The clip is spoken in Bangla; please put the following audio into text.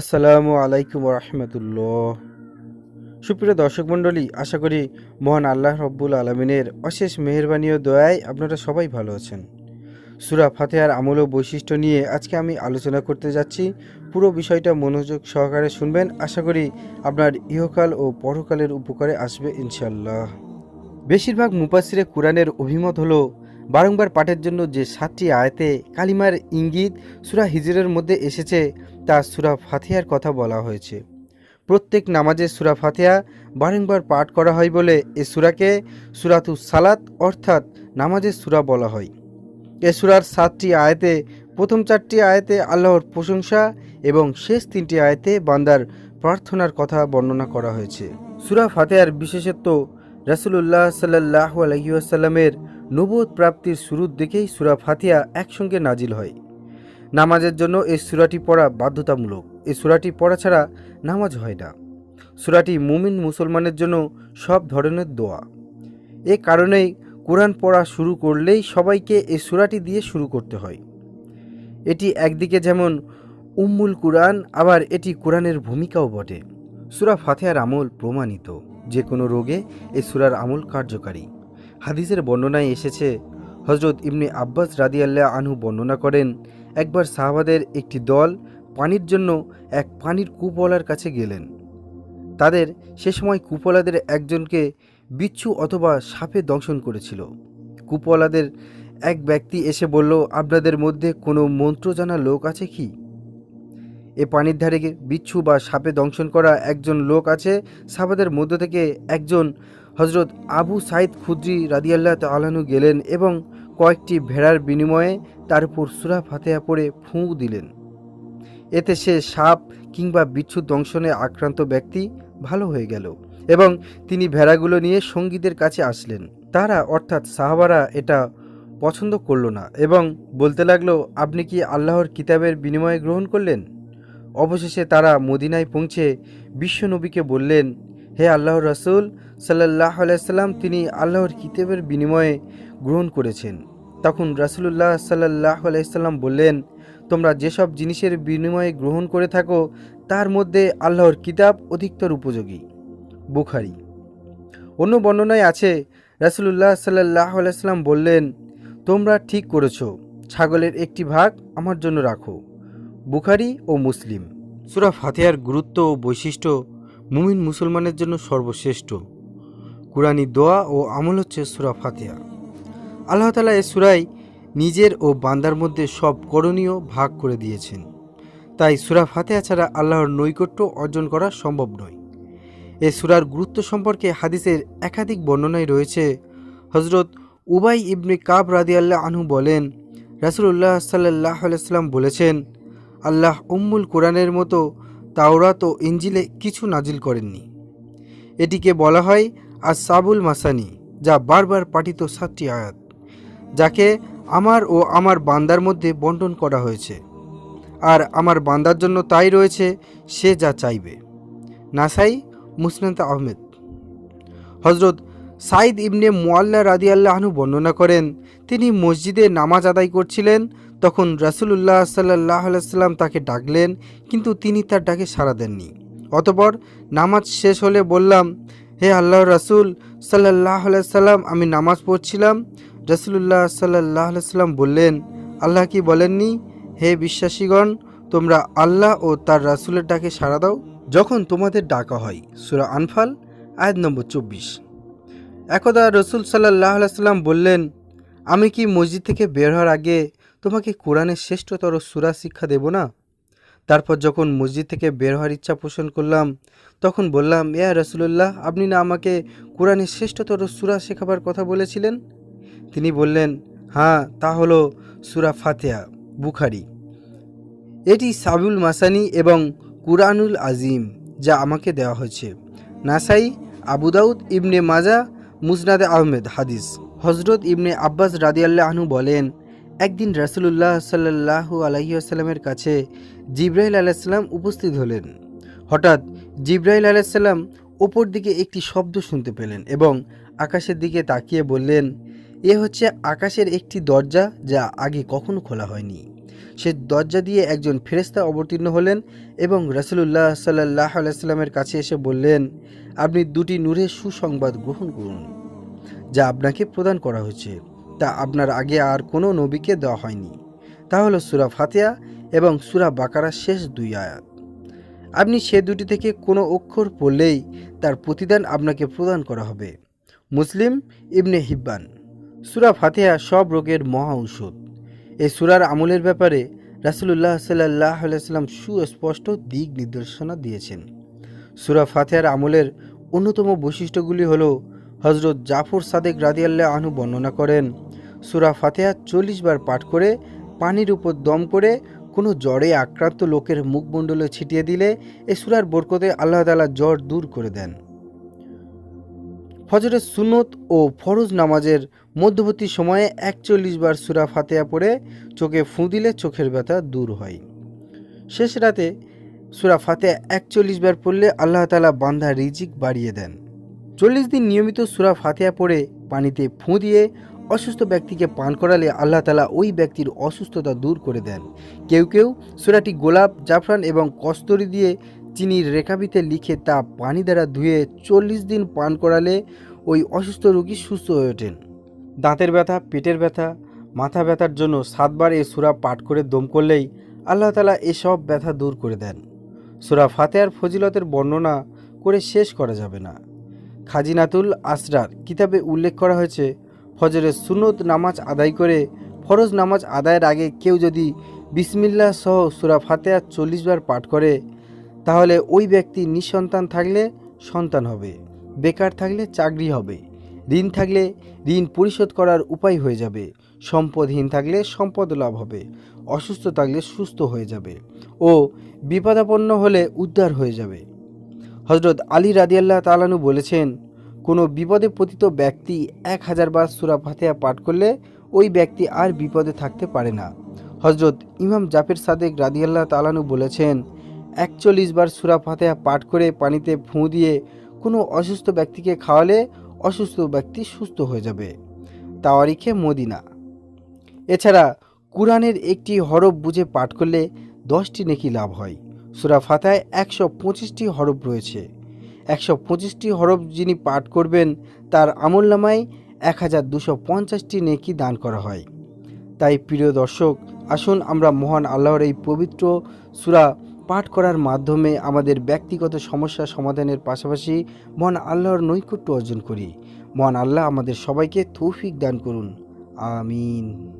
আসসালামু আলাইকুম রহমতুল্লাহ সুপ্রিয় দর্শক মণ্ডলী, আশা করি মহান আল্লাহ রব্বুল আলমিনের অশেষ মেহরবানি ও দয়ায় আপনারা সবাই ভালো আছেন। সুরা ফাতেহার আমল ও বৈশিষ্ট্য নিয়ে আজকে আমি আলোচনা করতে যাচ্ছি। পুরো বিষয়টা মনোযোগ সহকারে শুনবেন। আশা করি আপনার ইহকাল ও পরকালের উপকারে আসবে ইনশাল্লাহ বেশিরভাগ মুপাসিরে কোরআনের অভিমত হলো, বারংবার পাঠের জন্য যে সাতটি আয়াতে কালিমার ইঙ্গিত সুরা হিজরের মধ্যে এসেছে তা সুরা ফাতিহার কথা বলা হয়েছে। প্রত্যেক নামাজে সুরা ফাতিহা বারংবার পাঠ করা হয় বলে এ সুরাকে সুরাতু সালাত অর্থাৎ নামাজের সুরা বলা হয়। এ সুরার সাতটি আয়াতে, প্রথম চারটি আয়াতে আল্লাহর প্রশংসা এবং শেষ তিনটি আয়াতে বান্দার প্রার্থনার কথা বর্ণনা করা হয়েছে। সুরা ফাতেহার বিশেষত্ব, রাসুলুল্লাহ সাল্লাহ আলহিউসাল্লামের নবোধ প্রাপ্তির শুরুর দিকেই সুরা ফাতিহা একসঙ্গে নাজিল হয়। নামাজের জন্য এই সুরাটি পড়া বাধ্যতামূলক। এই সুরাটি পড়া ছাড়া নামাজ হয় না। সুরাটি মুমিন মুসলমানের জন্য সব ধরনের দোয়া। এ কারণেই কোরআন পড়া শুরু করলেই সবাইকে এই সুরাটি দিয়ে শুরু করতে হয়। এটি একদিকে যেমন উম্মুল কুরআন, আবার এটি কোরআনের ভূমিকাও বটে। সুরা ফাতেহার আমল প্রমাণিত। যে কোনো রোগে এই সুরার আমল কার্যকারী। হাদিসের বর্ণনায় এসেছে হজরত ইবনে আব্বাস রাদিয়াল্লাহ আনহু বর্ণনা করেন একবার সাহাবাদের একটি দল পানির জন্য এক পানির কূপওয়ালার কাছে গেলেন। তাদের সে সময় কূপওয়ালাদের একজনকে বিচ্ছু অথবা সাপে দংশন করেছিল। কূপওয়ালাদের এক ব্যক্তি এসে বলল, আপনাদের মধ্যে কোনো মন্ত্র জানা লোক আছে কি? এ পানির ধারে বিচ্ছু বা সাপে দংশন করা একজন লোক আছে। সাহাবাদের মধ্য থেকে একজন হজরত আবু সাইদ খুদ্রি রাদিয়াল্লাহ তালানু গেলেন এবং কয়েকটি ভেড়ার বিনিময়ে তার উপর সুরা ফাতেহা পড়ে ফুঁ দিলেন। এতে সে সাপ কিংবা বিচ্ছু দংশনে আক্রান্ত ব্যক্তি ভালো হয়ে গেল এবং তিনি ভেড়াগুলো নিয়ে সঙ্গীদের কাছে আসলেন। তারা অর্থাৎ সাহাবারা এটা পছন্দ করল না এবং বলতে লাগল, আপনি কি আল্লাহর কিতাবের বিনিময়ে গ্রহণ করলেন? অবশেষে তারা মদিনায় পৌঁছে বিশ্বনবীকে বললেন, হে আল্লাহর রসুল সাল্লাহ আলাইসাল্লাম তিনি আল্লাহর কিতাবের বিনিময়ে গ্রহণ করেছেন। তখন রাসুলুল্লাহ সাল্লাহ আলাইসাল্লাম বললেন, তোমরা যেসব জিনিসের বিনিময়ে গ্রহণ করে থাকো, তার মধ্যে আল্লাহর কিতাব অধিকতর উপযোগী। বুখারি। অন্য বর্ণনায় আছে, রাসুলুল্লাহ সাল্লাহ আলাইসাল্লাম বললেন, তোমরা ঠিক করেছ, ছাগলের একটি ভাগ আমার জন্য রাখো। বুখারি ও মুসলিম। সুরা ফাতেহার গুরুত্ব ও বৈশিষ্ট্য মুমিন মুসলমানের জন্য সর্বশ্রেষ্ঠ। কুরআনী দোয়া ও আমল হচ্ছে সুরা ফাতেহা। আল্লাহ তালা এ সুরাই নিজের ও বান্দার মধ্যে সব করণীয় ভাগ করে দিয়েছেন। তাই সুরা ফাতেহা ছাড়া আল্লাহর নৈকট্য অর্জন করা সম্ভব নয়। এ সুরার গুরুত্ব সম্পর্কে হাদিসের একাধিক বর্ণনায় রয়েছে হজরত উবাই ইবনে কাব রাদিয়াল্লাহ আনহু বলেন রাসুল্লাহ সাল্লাহ আলাইসাল্লাম বলেছেন, আল্লাহ উম্মুল কোরআনের মতো তাওরাত ও ইঞ্জিলে কিছু নাজিল করেননি। এটিকে বলা হয় আর সাবুল মাসানি, যা বারবার পাঠিত সাতটি আয়াত, যাকে আমার ও আমার বান্দার মধ্যে বন্টন করা হয়েছে। আর আমার বান্দার জন্য তাই রয়েছে, সে যা চাইবে। নাসাই মুসনাত আহমেদ। হজরত সাইদ ইবনে মোয়াল্লা রাদি আল্লাহনু বর্ণনা করেন, তিনি মসজিদে নামাজ আদায় করছিলেন, তখন রাসুলুল্লাহ সাল্লাহ সাল্লাম তাকে ডাকলেন, কিন্তু তিনি তার ডাকে সাড়া দেননি। অতপর নামাজ শেষ হলে বললাম হে আল্লাহ রাসুল সাল্লাহ সাল্লাম, আমি নামাজ পড়ছিলাম। রসুল্লাহ সাল্লাহ সাল্লাম বললেন, আল্লাহ কি বলেননি? হে বিশ্বাসীগণ, তোমরা আল্লাহ ও তার রাসুলের ডাকে সাড়া দাও। যখন তোমাদের ডাকা হয়, সুরা আনফাল, আয়াত নম্বর চব্বিশ। একদা রসুল সাল্লাহ সাল্লাম বললেন, আমি কি মসজিদ থেকে বের হওয়ার আগে তোমাকে কোরআনের শ্রেষ্ঠতর সুরা শিক্ষা দেব না? তারপর যখন মসজিদ থেকে বের হওয়ার ইচ্ছা পোষণ করলাম, তখন বললাম, ইয়া রসুল্লাহ আপনি না আমাকে কোরআনের শ্রেষ্ঠতর সুরা শেখাবার কথা বলেছিলেন? তিনি বললেন হ্যাঁ তা হলো সুরা ফাতেহা, বুখারি। এটি সাবুল মাসানি এবং কুরআনুল আজিম, যা আমাকে দেওয়া হয়েছে। নাসাই আবুদাউদ ইবনে মাজা মুজনাদে আহমেদ হাদিস। হজরত ইবনে আব্বাস রাদিয়াল্লাহ আহনু বলেন একদিন রাসুলুল্লাহ সাল্লাহু আলহিউসাল্লামের কাছে জিব্রাইল আলাইসাল্লাম উপস্থিত হলেন। হঠাৎ জিব্রাইল আলাইসাল্লাম ওপর দিকে একটি শব্দ শুনতে পেলেন এবং আকাশের দিকে তাকিয়ে বললেন, এ হচ্ছে আকাশের একটি দরজা যা আগে কখনো খোলা হয়নি। সে দরজা দিয়ে একজন ফেরেস্তা অবতীর্ণ হলেন এবং রাসুলুল্লাহ সাল্লাহ আলাইস্লামের কাছে এসে বললেন, আপনি দুটি নূরের সুসংবাদ গ্রহণ করুন, যা আপনাকে প্রদান করা হয়েছে। তা আপনার আগে আর কোনো নবীকে দেওয়া হয়নি। তা হলো সুরা ফাতিয়া এবং সুরা বাকারার শেষ দুই আয়াত। আপনি সে দুটি থেকে কোনো অক্ষর পড়লেই তার প্রতিদান আপনাকে প্রদান করা হবে। মুসলিম ইবনে হিব্বান, সুরা ফাতিহা সব রোগের মহা ঔষধ। এই সুরার আমলের ব্যাপারে রাসুলুল্লাহ সাল্লাহ আলাইসাল্লাম সুস্পষ্ট দিক নির্দেশনা দিয়েছেন। সুরা ফাতিহার আমলের অন্যতম বৈশিষ্ট্যগুলি হল হজরত জাফর সাদেক রাদিয়াল্লাহ আনু বর্ণনা করেন, সুরা ফাতেহা চল্লিশ বার পাঠ করে পানির উপর দম করে কোনো জ্বরে আক্রান্ত লোকের মুখমণ্ডলে ছিটিয়ে দিলে এ সুরার বরকতে আল্লাহ তালা জ্বর দূর করে দেন। ফজরের সুনত ও ফরজ নামাজের মধ্যবর্তী সময়ে একচল্লিশ বার সুরা ফাতেয়া পড়ে চোখে ফুঁ দিলে চোখের ব্যথা দূর হয়। শেষ রাতে সুরা ফাতেহা একচল্লিশ বার পড়লে আল্লাহ তালা বান্ধা রিজিক বাড়িয়ে দেন। চল্লিশ দিন নিয়মিত সুরা ফাতেহা পড়ে পানিতে ফুঁ দিয়ে অসুস্থ ব্যক্তিকে পান করালে আল্লাহ তালা ওই ব্যক্তির অসুস্থতা দূর করে দেন। কেউ কেউ সুরাটি গোলাপ, জাফরান এবং কস্তরি দিয়ে চিনির রেখাবিতে লিখে তা পানি দ্বারা ধুয়ে চল্লিশ দিন পান করালে ওই অসুস্থ রোগী সুস্থ হয়ে ওঠেন। দাঁতের ব্যথা, পেটের ব্যথা, মাথা ব্যথার জন্য সাতবার এই সুরা পাঠ করে দম করলেই আল্লাহ তালা এসব ব্যথা দূর করে দেন। সুরা ফাতেহার ফজিলতের বর্ণনা করে শেষ করা যাবে না। খাজিনাতুল আসরার কিতাবে উল্লেখ করা হয়েছে, ফজরের সুনত নামাজ আদায় করে, ফরজ নামাজ আদায়ের আগে কেউ যদি বিসমিল্লাহ সহ সুরা ফাতেহা চল্লিশ বার পাঠ করে, তাহলে ওই ব্যক্তি নিঃসন্তান থাকলে সন্তান হবে, বেকার থাকলে চাকরি হবে, ঋণ থাকলে ঋণ পরিশোধ করার উপায় হয়ে যাবে, সম্পদহীন থাকলে সম্পদ লাভ হবে, অসুস্থ থাকলে সুস্থ হয়ে যাবে ও বিপদাপন্ন হলে উদ্ধার হয়ে যাবে। হজরত আলী রাদিয়াল্লাহ তালানু বলেছেন, কোনো বিপদে পতিত ব্যক্তি এক হাজার বার সুরা ফাতেহা পাঠ করলে ওই ব্যক্তি আর বিপদে থাকতে পারে না। হজরত ইমাম জাফের সাদেক রাদিয়াল্লাহ তালানু বলেছেন, একচল্লিশ বার সুরা ফাতেহা পাঠ করে পানিতে ফুঁ দিয়ে কোনো অসুস্থ ব্যক্তিকে খাওয়ালে অসুস্থ ব্যক্তি সুস্থ হয়ে যাবে। তাওয়ারিখে মদিনা। এছাড়া কুরআনের একটি হরফ বুঝে পাঠ করলে দশটি নেকি লাভ হয়। সুরা ফাতায় একশো পঁচিশটি হরফ রয়েছে। একশো পঁচিশটি হরফ যিনি পাঠ করবেন, তার আমলনামায় এক হাজার দুশো পঞ্চাশটি নেকি দান করা হয়। তাই প্রিয় দর্শক, আসুন আমরা মহান আল্লাহর এই পবিত্র সুরা পাঠ করার মাধ্যমে আমাদের ব্যক্তিগত সমস্যা সমাধানের পাশাপাশি মহান আল্লাহর নৈকট্য অর্জন করি। মহান আল্লাহ আমাদের সবাইকে তৌফিক দান করুন। আমিন।